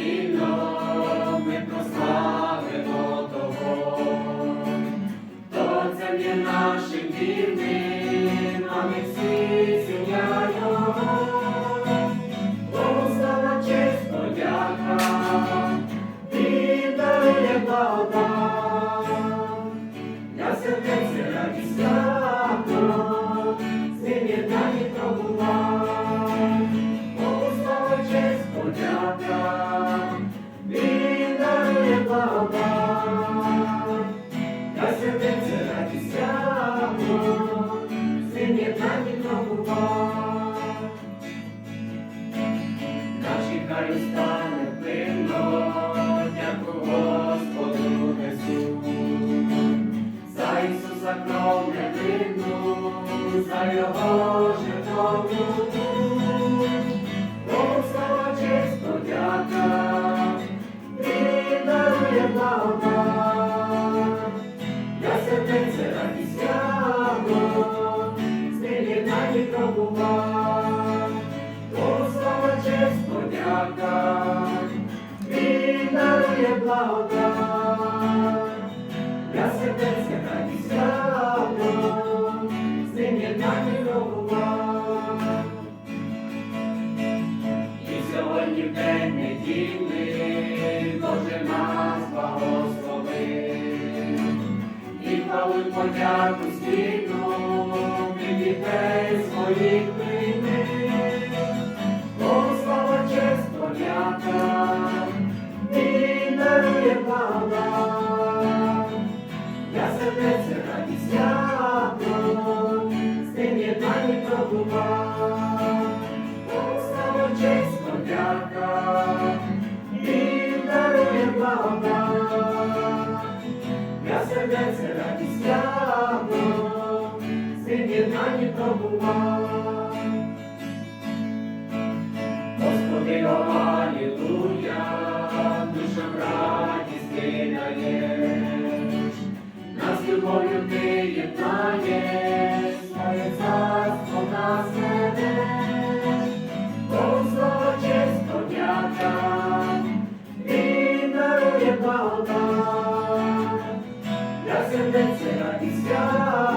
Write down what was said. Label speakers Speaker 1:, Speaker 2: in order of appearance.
Speaker 1: вільно ми прославимо того, то це є нашим вільним, а ми всі сім'я Його. Богу слава честь подяка, він дарує благодать. Дарує благодать. Я сердеться радість. Наші хай стане дяку Господу несу. За Ісуса кров невинну, за Його жертовну. Сьогодні в день неділі Боже нас благословив. І хвалу й подяку світу від дітей своїх прийми. Богу слава, честь, подяка, Він дарує благодать. Я сердеться радість свято, з ним єднані подяка, Він дарує благодать. Я сердеться радість з ним єднані пробувай. Господи, Алілуя, душам радість ти даєш, нас любов'ю ти єднаєш, sentenze la dischiara